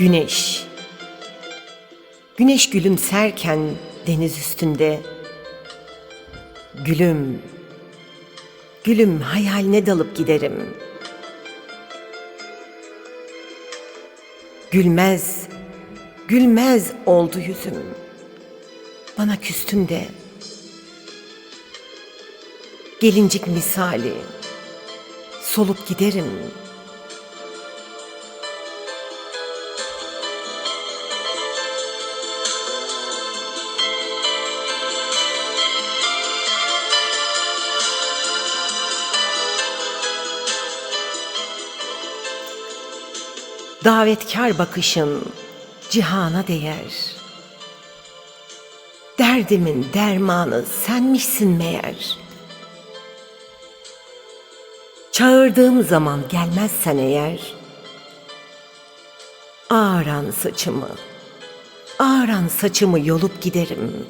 Güneş. Güneş gülümserken deniz üstünde. Gülüm. Gülüm hayaline dalıp giderim. Gülmez, gülmez oldu yüzüm. Bana küstün de. Gelincik misali. Solup giderim. Davetkar bakışın cihana değer. Derdimin dermanı senmişsin meğer. Çağırdığım zaman gelmezsen eğer, ağaran saçımı, ağaran saçımı yolup giderim.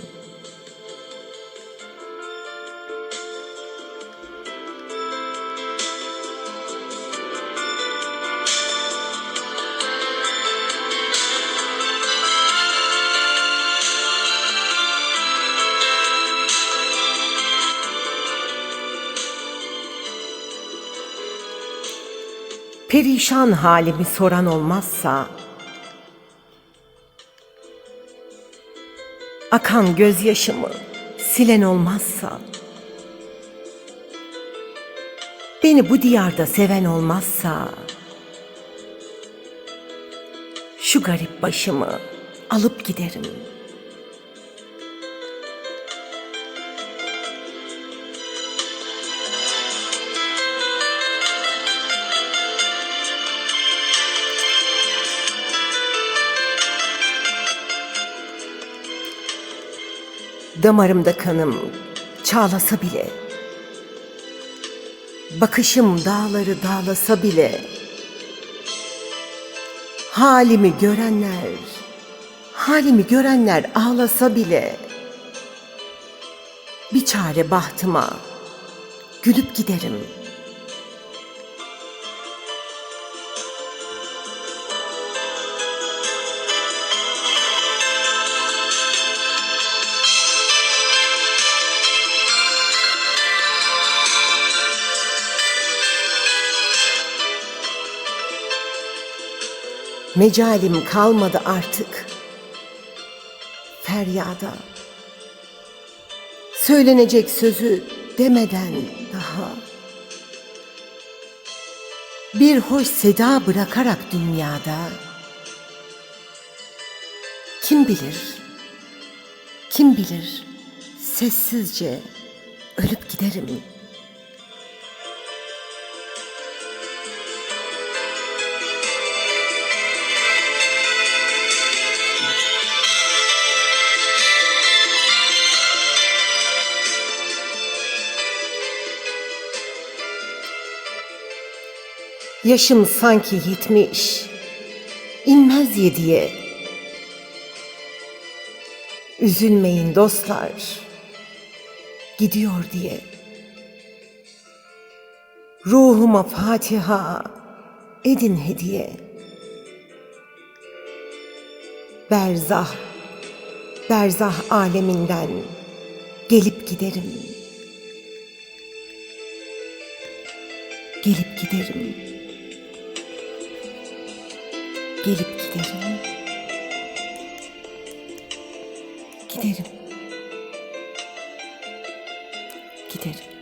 Perişan halimi soran olmazsa, akan gözyaşımı silen olmazsa, beni bu diyarda seven olmazsa, şu garip başımı alıp giderim. Damarımda kanım çağlasa bile, bakışım dağları dağlasa bile, halimi görenler, halimi görenler ağlasa bile, bir çare bahtıma gülüp giderim. Mecalim kalmadı artık feryada. Söylenecek sözü demeden daha. Bir hoş seda bırakarak dünyada. Kim bilir, kim bilir sessizce ölüp giderim. Yaşım sanki yetmiş, inmez yediye. Üzülmeyin dostlar, gidiyor diye. Ruhuma Fatiha edin hediye. Berzah, berzah aleminden gelip giderim. Gelip giderim. Gelip giderim. Giderim. Giderim.